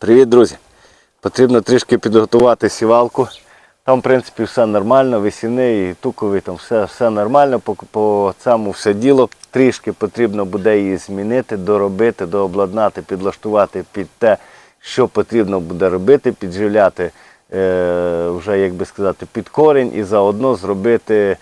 Привіт, друзі! Потрібно трішки підготувати сівалку. Там, в принципі, все нормально, весіни і тукові, там все, все нормально, по, по цьому все діло. Трішки потрібно буде її змінити, доробити, дообладнати, підлаштувати під те, що потрібно буде робити, підживляти е, вже, як би сказати, під корінь і заодно зробити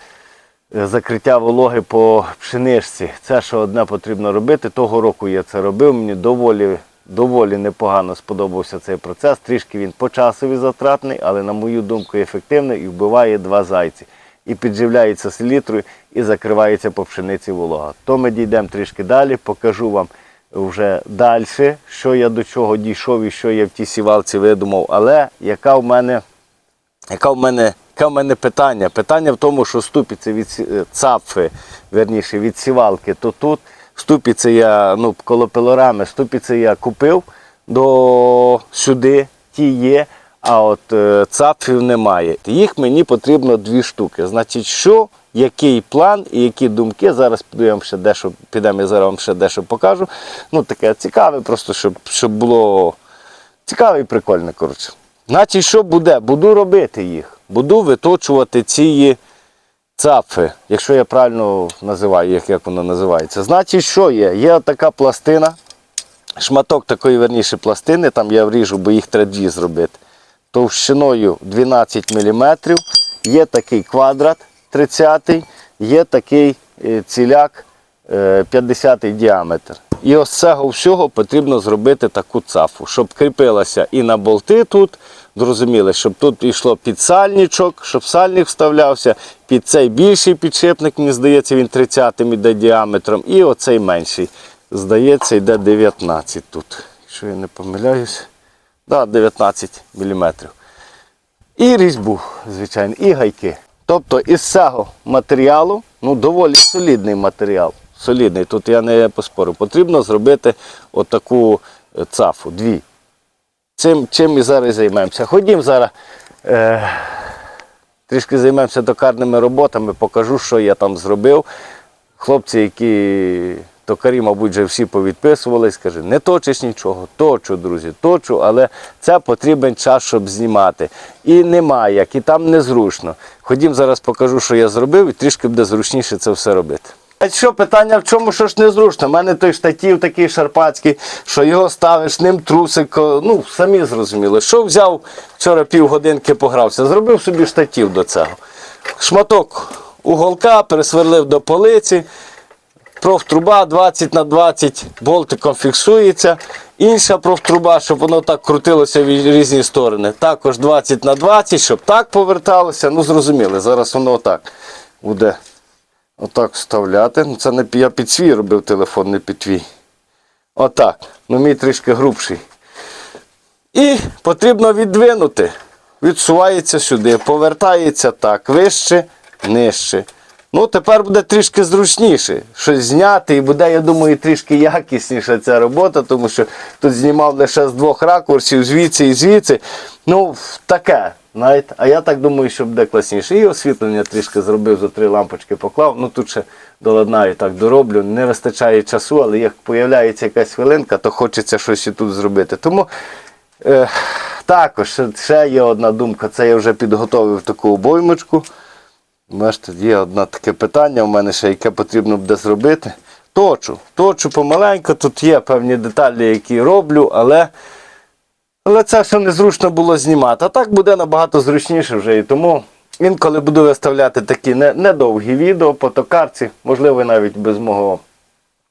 е, закриття вологи по пшеничці. Це що одне потрібно робити. Того року я це робив. Мені доволі, доволі непогано сподобався цей процес. Трішки він по часові затратний, але на мою думку ефективний і вбиває два зайці. І підживляється селітрою, і закривається по пшениці волога. То ми дійдемо трішки далі, покажу вам вже далі, що я до чого дійшов і що я в тій сівалці видумав. Але яка в мене яка в мене, яке в мене питання? Питання в тому, що ступіці від е, цапфи, верніше від сівалки, то тут ступіці я, ну, коло пилорами, ступіці я купив до сюди, ті є, а от е, цапфів немає. Їх мені потрібно дві штуки. Значить, що, який план і які думки. Зараз вам ще дещо, підемо, я зараз вам ще дещо покажу. Ну, таке цікаве, просто щоб, щоб було Цікаве і прикольне, коротше. Значить, що буде? Буду робити їх. Буду виточувати ці цапфи, якщо я правильно називаю їх, як воно називається. Значить, що є? Є така пластина, шматок такої верніше пластини, там я вріжу, бо їх треба дві зробити. Товщиною 12 мм. Є такий квадрат 30 є такий е, ціляк е, 50 діаметр. І ось цього всього потрібно зробити таку цафу, щоб кріпилася і на болти тут, зрозуміли, щоб тут йшло підсальничок, щоб сальник вставлявся, під цей більший підшипник, мені здається, він 30-м іде діаметром, і оцей менший, здається, йде 19 тут. Якщо я не помиляюсь, да, 19 мм. І різьбу, звичайно, і гайки. Тобто із цього матеріалу, ну доволі солідний матеріал. Солідний, тут я не поспорю. Потрібно зробити отаку е, цафу, дві. Цим, чим ми зараз займаємося. Ходім зараз. Е, трішки займемося токарними роботами, покажу, що я там зробив. Хлопці, які токарі, мабуть, вже всі повідписувались, каже, не точиш нічого, точу, друзі, точу, але це потрібен час, щоб знімати. І немає як, і там незручно. Ходім зараз покажу, що я зробив, і трішки буде зручніше це все робити. А що питання в чому, що ж незручно? У мене той штатів такий шарпацький, що його ставиш, ним трусик, ну самі зрозуміли. Що взяв вчора півгодинки погрався, зробив собі штатів до цього. Шматок уголка пересверлив до полиці, профтруба 20 на 20 болтиком фіксується. Інша профтруба, щоб воно так крутилося в різні сторони. Також 20 на 20, щоб так поверталося. Ну, зрозуміли, зараз воно отак буде отак вставляти. Ну, це не я під свій робив телефон, не під твій. Отак. Ну, мій трішки грубший. І потрібно віддвинути. Відсувається сюди, повертається так, вище, нижче. Ну, тепер буде трішки зручніше. Щось зняти і буде, я думаю, трішки якісніша ця робота, тому що тут знімав лише з двох ракурсів, звідси і звідси. Ну, таке. Знаєте, а я так думаю, що буде класніше. І освітлення трішки зробив, за три лампочки поклав. Ну тут ще доладнаю так дороблю. Не вистачає часу, але як появляється якась хвилинка, то хочеться щось і тут зробити. Тому е, також ще- є одна думка. Це я вже підготовив таку обоймочку. Бачите, є одне таке питання у мене ще, яке потрібно буде зробити. Точу, точу помаленьку, тут є певні деталі, які роблю, але, але це все незручно було знімати. А так буде набагато зручніше вже. І тому інколи буду виставляти такі не- недовгі відео по токарці, можливо, навіть без мого.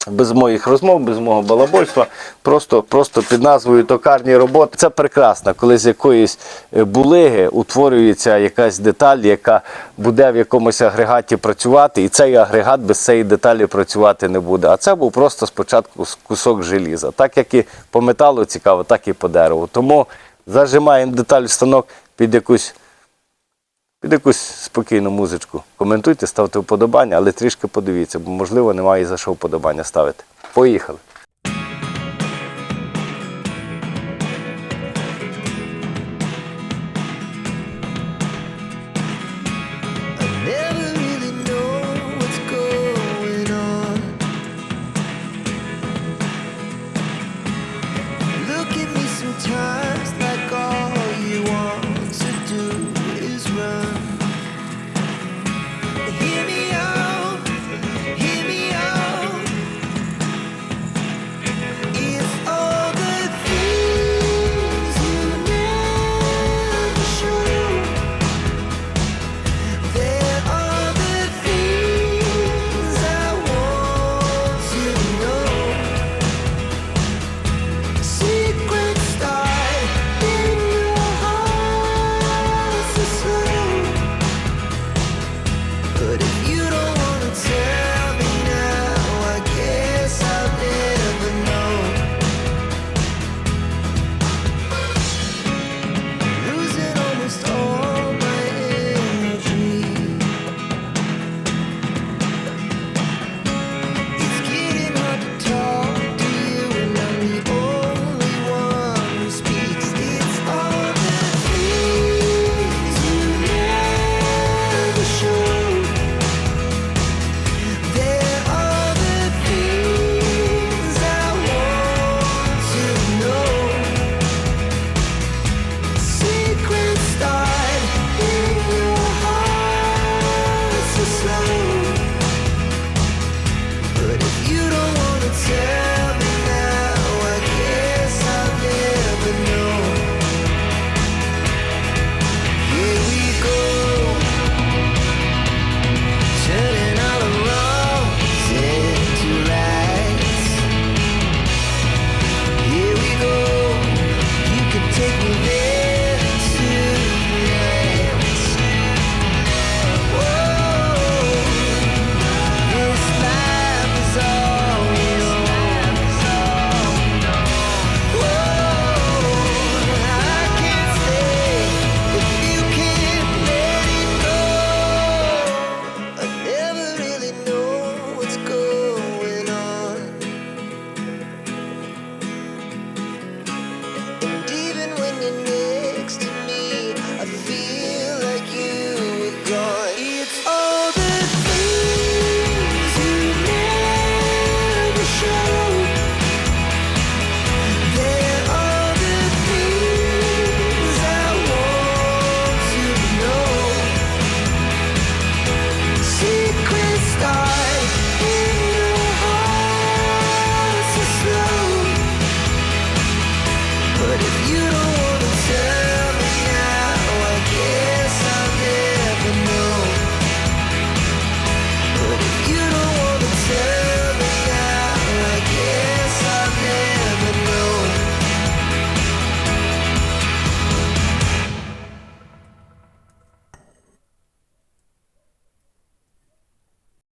Без моїх розмов, без мого балабольства, просто, просто під назвою токарні роботи. Це прекрасно, коли з якоїсь е, булиги утворюється якась деталь, яка буде в якомусь агрегаті працювати, і цей агрегат без цієї деталі працювати не буде. А це був просто спочатку кусок желіза. Так як і по металу цікаво, так і по дереву. Тому зажимаємо деталь в станок під якусь під якусь спокійну музичку. Коментуйте, ставте вподобання, але трішки подивіться, бо можливо немає за що вподобання ставити. Поїхали.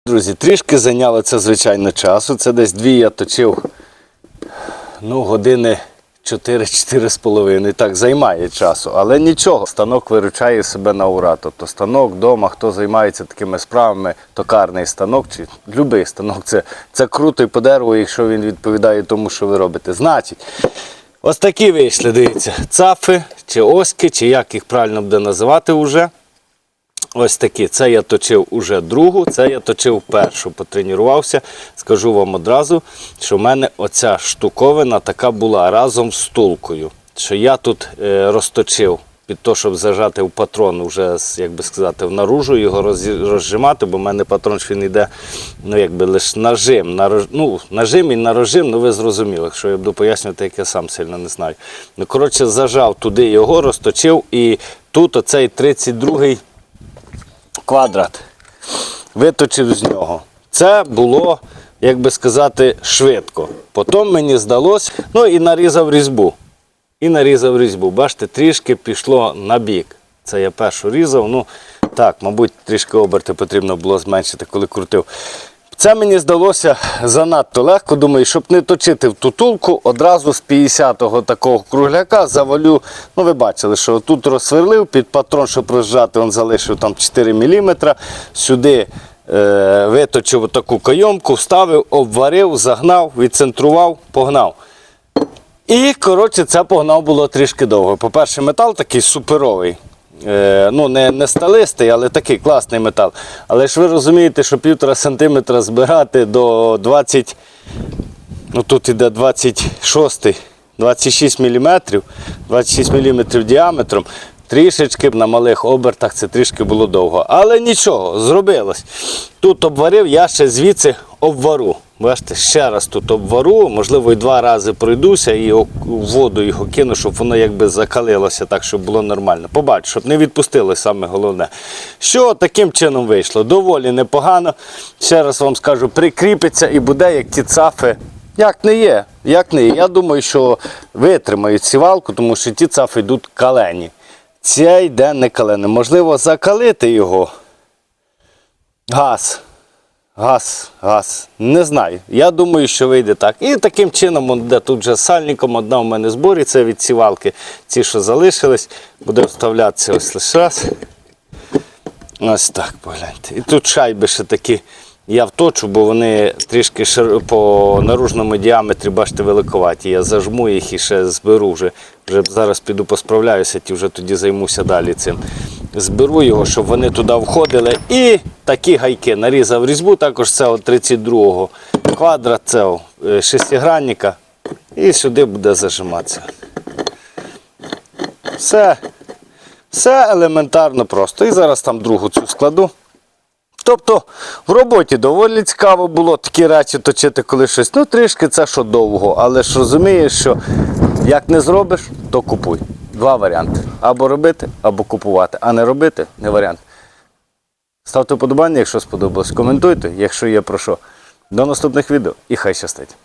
Друзі, трішки зайняло це, звичайно, часу. Це десь дві я точив ну, години 4-4 з. Так, займає часу. Але нічого, станок виручає себе на ура. Тобто станок вдома, хто займається такими справами, токарний станок чи будь-який станок, це, це круто і по дереву, якщо він відповідає тому, що ви робите. Значить, ось такі вийшли, дивіться, цафи чи оськи, чи як їх правильно буде називати вже. Ось такі. Це я точив уже другу, це я точив першу. Потренувався. Скажу вам одразу, що в мене оця штуковина така була разом з стулкою. Що я тут е, розточив під те, щоб зажати в патрон, вже, як би сказати, в наружу його роз- розжимати, бо в мене патрон він йде, ну якби лише нажим. На, ну, нажим і на режим, ну ви зрозуміли, якщо я буду пояснювати, як я сам сильно не знаю. Ну, коротше, зажав туди його, розточив, і тут оцей 32-й квадрат. Виточив з нього. Це було, як би сказати, швидко. Потім мені здалося, ну і нарізав різьбу. І нарізав різьбу. Бачите, трішки пішло на бік. Це я першу різав. Ну так, мабуть, трішки оберти потрібно було зменшити, коли крутив. Це мені здалося занадто легко. Думаю, щоб не точити в тутулку, одразу з 50-го такого кругляка завалю. Ну, ви бачили, що тут розсверлив під патрон, щоб розжати, він залишив там 4 мм. Сюди е, виточив таку кайомку, вставив, обварив, загнав, відцентрував, погнав. І, коротше, це погнав було трішки довго. По-перше, метал такий суперовий. Е, ну, не, не сталистий, але такий класний метал. Але ж ви розумієте, що півтора сантиметра збирати до 20, ну тут іде 26, 26 мм, 26 мм діаметром. Трішечки на малих обертах це трішки було довго. Але нічого, зробилось. Тут обварив, я ще звідси обвару. Бачите, ще раз тут обвару, можливо, і два рази пройдуся і воду його кину, щоб воно якби закалилося так, щоб було нормально. Побачу, щоб не відпустилось саме головне. Що таким чином вийшло? Доволі непогано. Ще раз вам скажу, прикріпиться і буде, як ті цафи. Як не є, як не є. Я думаю, що витримають сівалку, тому що ті цафи йдуть калені. Цей йде не калений. Можливо, закалити його. Газ. Газ, газ. Не знаю. Я думаю, що вийде так. І таким чином, де тут вже сальником, одна в мене зборі, це від сівалки. Ці, що залишились, буде вставлятися ось лише раз. Ось так, погляньте. І тут шайби ще такі. Я вточу, бо вони трішки шир- по наружному діаметрі, бачите, великоваті. Я зажму їх і ще зберу вже. Вже зараз піду посправляюся, ті вже тоді займуся далі цим. Зберу його, щоб вони туди входили. І такі гайки нарізав різьбу, також це 32-го квадрат, це е, шестигранника. І сюди буде зажиматися. Все. Все елементарно просто. І зараз там другу цю складу. Тобто в роботі доволі цікаво було такі речі точити, коли щось. Ну, трішки це що довго, але ж розумієш, що як не зробиш, то купуй. Два варіанти. Або робити, або купувати, а не робити не варіант. Ставте вподобання, якщо сподобалось. Коментуйте, якщо є про що. До наступних відео і хай щастить.